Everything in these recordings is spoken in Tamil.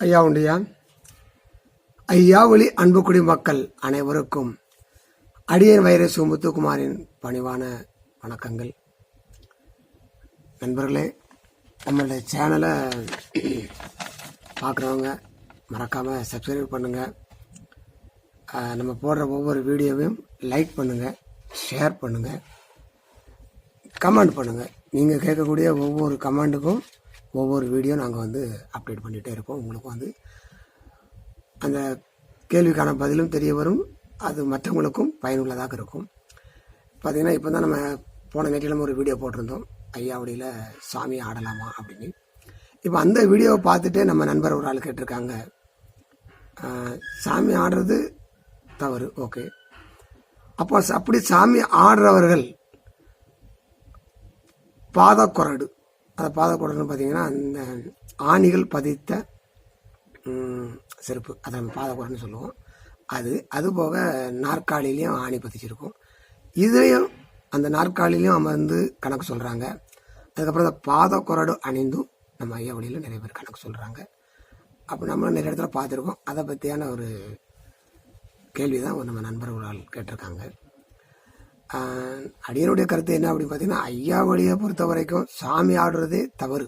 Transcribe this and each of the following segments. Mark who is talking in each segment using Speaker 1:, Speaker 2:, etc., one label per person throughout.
Speaker 1: ஐயா உண்டியா? ஐயா ஒளி அன்புக்குடி மக்கள் அனைவருக்கும் அடியன் வைரஸ் முத்துக்குமாரின் பணிவான வணக்கங்கள். நண்பர்களே நம்மளுடைய சேனலை பார்க்குறவங்க மறக்காமல் சப்ஸ்கிரைப் பண்ணுங்கள் நம்ம போடுற ஒவ்வொரு வீடியோவையும் லைக் பண்ணுங்கள் ஷேர் பண்ணுங்கள் கமெண்ட் பண்ணுங்கள் நீங்கள் கேட்கக்கூடிய ஒவ்வொரு கமெண்ட்டுக்கும் ஒவ்வொரு வீடியோ நாங்கள் வந்து அப்டேட் பண்ணிகிட்டே இருப்போம் உங்களுக்கு வந்து அந்த கேள்விக்கான பதிலும் தெரிய வரும். அது மற்றவங்களுக்கும் பயனுள்ளதாக இருக்கும். பார்த்திங்கன்னா இப்போ தான் நம்ம போன நேற்றிலும் ஒரு வீடியோ போட்டிருந்தோம். ஐயாவடியில் சாமி ஆடலாமா அப்படின்னு. இப்போ அந்த வீடியோவை பார்த்துட்டே நம்ம நண்பர் ஒரு ஆள் கேட்டிருக்காங்க. சாமி ஆடுறது தவறு. ஓகே. அப்போ அப்படி சாமி ஆடுறவர்கள் பாதக்குரடு அந்த பாதக்குரடுன்னு பார்த்தீங்கன்னா அந்த ஆணிகள் பதித்த செருப்பு. அதை நம்ம பாதக்குரடுன்னு சொல்லுவோம். அது அது போக நாற்காலிலையும் ஆணி பதிச்சிருக்கும். இதுலேயும் அந்த நாற்காலிலையும் அமர்ந்து கணக்கு சொல்கிறாங்க அதுக்கப்புறம் அந்த பாதக்குரடு அணிந்தும் நம்ம ஐயா வழியில் நிறைய பேர் கணக்கு சொல்கிறாங்க அப்போ நம்மளும் நிறைய இடத்துல பார்த்துருக்கோம். அதை பற்றியான ஒரு கேள்வி தான் நம்ம நண்பர்களால் கேட்டிருக்காங்க. அடியனுடைய கருத்து என்ன அப்படின்னு பார்த்தீங்கன்னா ஐயா வழியை பொறுத்த வரைக்கும் சாமி ஆடுறதே தவறு.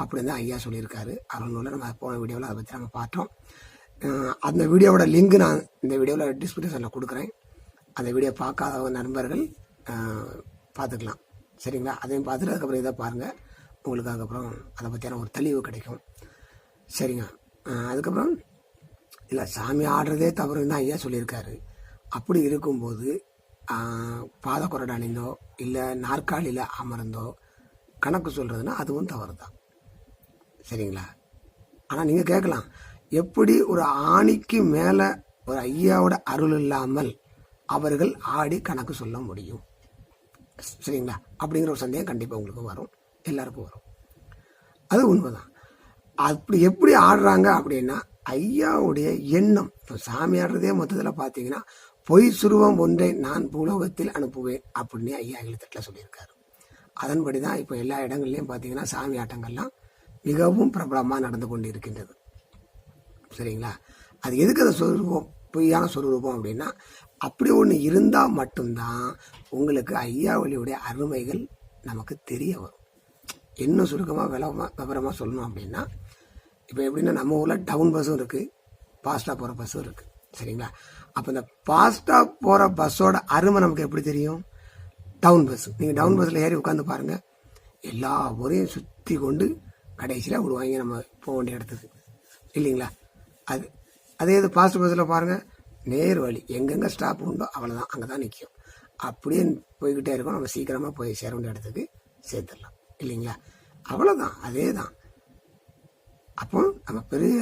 Speaker 1: அப்படின்னு தான் ஐயா சொல்லியிருக்காரு. அருள்நூலில் நம்ம போன வீடியோவில் அதை பற்றி நம்ம பார்த்தோம். அந்த வீடியோவோட லிங்க் நான் இந்த வீடியோவில் டிஸ்கிரிப்ஷனில் கொடுக்குறேன். அந்த வீடியோ பார்க்காத நண்பர்கள் பார்த்துக்கலாம். சரிங்களா? அதையும் பார்த்துட்டு அதுக்கப்புறம் இதை பாருங்கள் உங்களுக்கு அதுக்கப்புறம் அதை பற்றியான ஒரு தெளிவு கிடைக்கும். சரிங்க. அதுக்கப்புறம் இல்லை சாமி ஆடுறதே தவறுன்னு தான் ஐயா சொல்லியிருக்காரு. அப்படி இருக்கும்போது பாதக்குரடு அணிந்தோ இல்லை நாற்காலியில் அமர்ந்தோ கணக்கு சொல்கிறதுனா அதுவும் தவறு தான் சரிங்களா? ஆனால் நீங்கள் கேட்கலாம் எப்படி ஒரு ஆணிக்கு மேலே ஒரு ஐயாவோட அருள் இல்லாமல் அவர்கள் ஆடி கணக்கு சொல்ல முடியும்? சரிங்களா? அப்படிங்கிற ஒரு சந்தேகம் கண்டிப்பாக உங்களுக்கு வரும். எல்லாருக்கும் வரும். அது உண்மைதான். அப்படி எப்படி ஆடுறாங்க அப்படின்னா ஐயாவுடைய எண்ணம் இப்போ சாமி ஆடுறதே மொத்தத்தில் பார்த்தீங்கன்னா பொய் சுருவம் ஒன்றை நான் பூலோகத்தில் அனுப்புவேன் அப்படின்னு ஐயா எழுத்தட்டில் சொல்லியிருக்காரு. அதன்படி தான் இப்போ எல்லா இடங்கள்லையும் பார்த்தீங்கன்னா சாமி ஆட்டங்கள்லாம் மிகவும் பிரபலமாக நடந்து கொண்டு இருக்கின்றது சரிங்களா? அது எதுக்கு அதை சொருபம் பொய்யான சொரூபம் அப்படின்னா அப்படி ஒன்று இருந்தால் மட்டும்தான் உங்களுக்கு ஐயா வழியுடைய அருமைகள் நமக்கு தெரிய வரும். இன்னும் சுருக்கமாக விளமாக விவரமாக சொல்லணும் அப்படின்னா இப்போ எப்படின்னா நம்ம ஊரில் டவுன் பஸ்ஸும் இருக்குது ஃபாஸ்ட்டாக போகிற பஸ்ஸும் இருக்குது சரிங்களா? அப்போ இந்த ஃபாஸ்ட்டாக போகிற பஸ்ஸோட அருமை நமக்கு எப்படி தெரியும்? டவுன் பஸ் நீங்கள் டவுன் பஸ்ஸில் ஏறி உட்காந்து பாருங்கள் எல்லா ஊரையும் சுற்றி கொண்டு கடைசியில் விடுவாங்க நம்ம போக வேண்டிய இடத்துக்கு. இல்லைங்களா? அது அதே இது ஃபாஸ்ட் பஸ்ஸில் பாருங்கள் நேர் வழி. எங்கெங்கே ஸ்டாப் உண்டோ அவ்வளோதான் அங்கே தான் நிற்கும் அப்படியே போய்கிட்டே இருக்கோம் நம்ம சீக்கிரமாக போய் சேர வேண்டிய இடத்துக்கு சேர்த்துடலாம். இல்லைங்களா? அவ்வளோதான் அதே தான் அப்போ நம்ம பெரிய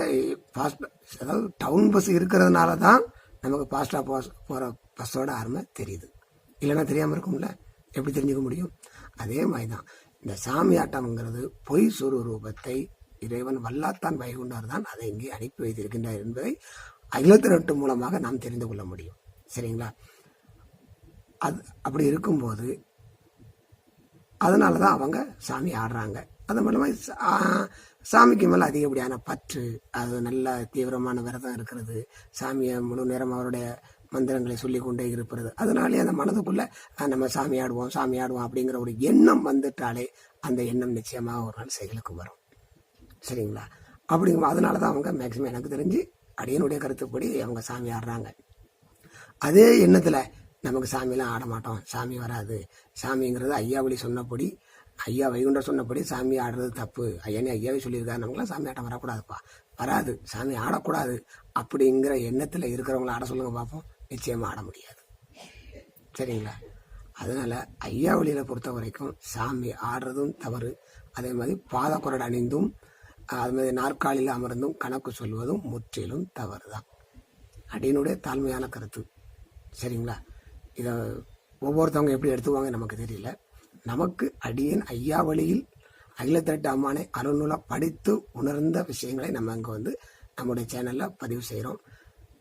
Speaker 1: ஃபாஸ்ட் அதாவது டவுன் பஸ் இருக்கிறதுனால தான் நமக்கு ஃபாஸ்ட்டாக போ போகிற பஸ்ஸோட அருமை தெரியுது. இல்லைன்னா தெரியாமல் இருக்கும்ல? எப்படி தெரிஞ்சுக்க முடியும்? அதே மாதிரி தான் இந்த சாமி ஆட்டம்ங்கிறது பொய் சுரூபத்தை இறைவன் வல்லாத்தான் வைகுண்டார் தான் அதை இங்கே அனுப்பி வைத்திருக்கின்றார் என்பதை அகிலத்திரட்டு மூலமாக நாம் தெரிந்து கொள்ள முடியும். சரிங்களா? அது அப்படி இருக்கும்போது அதனால தான் அவங்க சாமி ஆடுறாங்க. அது மூலமாக சா- சாமிக்கு மேலே அதிகப்படியான பற்று அது நல்ல தீவிரமான விரதம் இருக்கிறது. சாமியை முழு நேரம் அவருடைய மந்திரங்களை சொல்லி கொண்டே இருப்பது. அதனாலே அந்த மனதுக்குள்ள நம்ம சாமி ஆடுவோம் சாமி ஆடுவோம் அப்படிங்கிற ஒரு எண்ணம் வந்துட்டாலே அந்த எண்ணம் நிச்சயமாக ஒரு நாள் செயலுக்கு வரும். சரிங்களா? அப்படிங்கும் அதனால தான் அவங்க மேக்சிமம் எனக்கு தெரிஞ்சு அடியனுடைய கருத்துப்படி அவங்க சாமி ஆடுறாங்க. அதே எண்ணத்தில் நமக்கு சாமியெல்லாம் ஆட மாட்டோம் சாமி வராது. சாமிங்கிறது ஐயாவளி சொன்னபடி ஐயா வைகுண்டர் சொன்னபடி சாமி ஆடுறது தப்பு. ஐயானே ஐயாவே சொல்லியிருக்காரு சாமி ஆட்டம் வரக்கூடாதுப்பா. வராது சாமி ஆடக்கூடாது. அப்படிங்கிற எண்ணத்தில் இருக்கிறவங்கள ஆட சொல்லுங்கள் பார்ப்போம் நிச்சயமாக ஆட முடியாது. சரிங்களா? அதனால ஐயா வழியில் பொறுத்த வரைக்கும் சாமி ஆடுறதும் தவறு. அதே மாதிரி பாதக்குரடு அணிந்தும் அது மாதிரி நாற்காலியில் அமர்ந்தும் கணக்கு சொல்வதும் முற்றிலும் தவறு தான் அடியனுடைய தாழ்மையான கருத்து. சரிங்களா? இதை ஒவ்வொருத்தவங்க எப்படி எடுத்துவாங்க நமக்கு தெரியல. நமக்கு அடியன் ஐயா வழியில் அகிலத்திரட்டு அம்மானை அருள்நூலாக படித்து உணர்ந்த விஷயங்களை நம்ம அங்கே வந்து நம்முடைய சேனலில் பதிவு செய்கிறோம்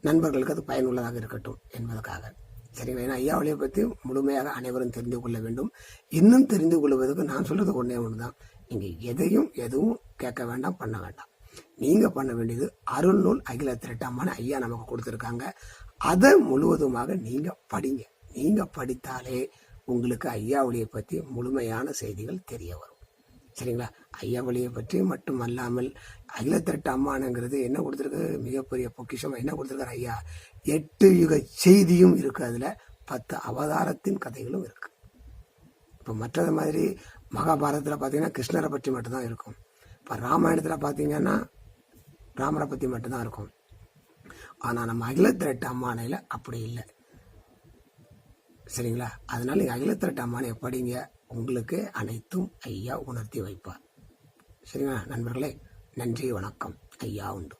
Speaker 1: நண்பர்களுக்கு அது பயனுள்ளதாக இருக்கட்டும் என்பதற்காக. சரிங்களா ஏன்னா ஐயா வழியை பற்றி முழுமையாக அனைவரும் தெரிந்து கொள்ள வேண்டும். இன்னும் தெரிந்து கொள்வதற்கு நான் சொல்கிறது ஒன்றே ஒன்று தான் நீங்கள் எதையும் எதுவும் கேட்க வேண்டாம் பண்ண வேண்டாம். நீங்கள் பண்ண வேண்டியது அருள்நூல் அகில திரட்டாமான ஐயா நமக்கு கொடுத்துருக்காங்க. அதை முழுவதுமாக நீங்கள் படிங்க. நீங்கள் படித்தாலே உங்களுக்கு ஐயாவளியை பற்றி முழுமையான செய்திகள் தெரிய வரும். சரிங்களா? ஐயாவளியை பற்றி மட்டும் அல்லாமல் திரட்டு அம்மானுங்கிறது என்ன கொடுத்துருக்கு? மிகப்பெரிய பொக்கிஷம். என்ன கொடுத்துருக்காரு ஐயா? எட்டு யுக செய்தியும் இருக்குது அதில் பத்து அவதாரத்தின் கதைகளும் இருக்குது இப்போ மற்றது மாதிரி மகாபாரதத்தில் பார்த்தீங்கன்னா கிருஷ்ணரை பற்றி மட்டும்தான் இருக்கும். இப்போ ராமாயணத்தில் பார்த்தீங்கன்னா ராமரை பற்றி மட்டும்தான் இருக்கும். ஆனால் நம்ம அகிலத்திரட்டு அம்மானையில் அப்படி இல்லை. சரிங்களா? அதனால நீங்கள் அகில திரட்டு அம்மானை படிங்க. உங்களுக்கு அனைத்தும் ஐயா உணர்த்தி வைப்பார். சரிங்களா நண்பர்களே? நன்றி வணக்கம். ஐயா உண்டு.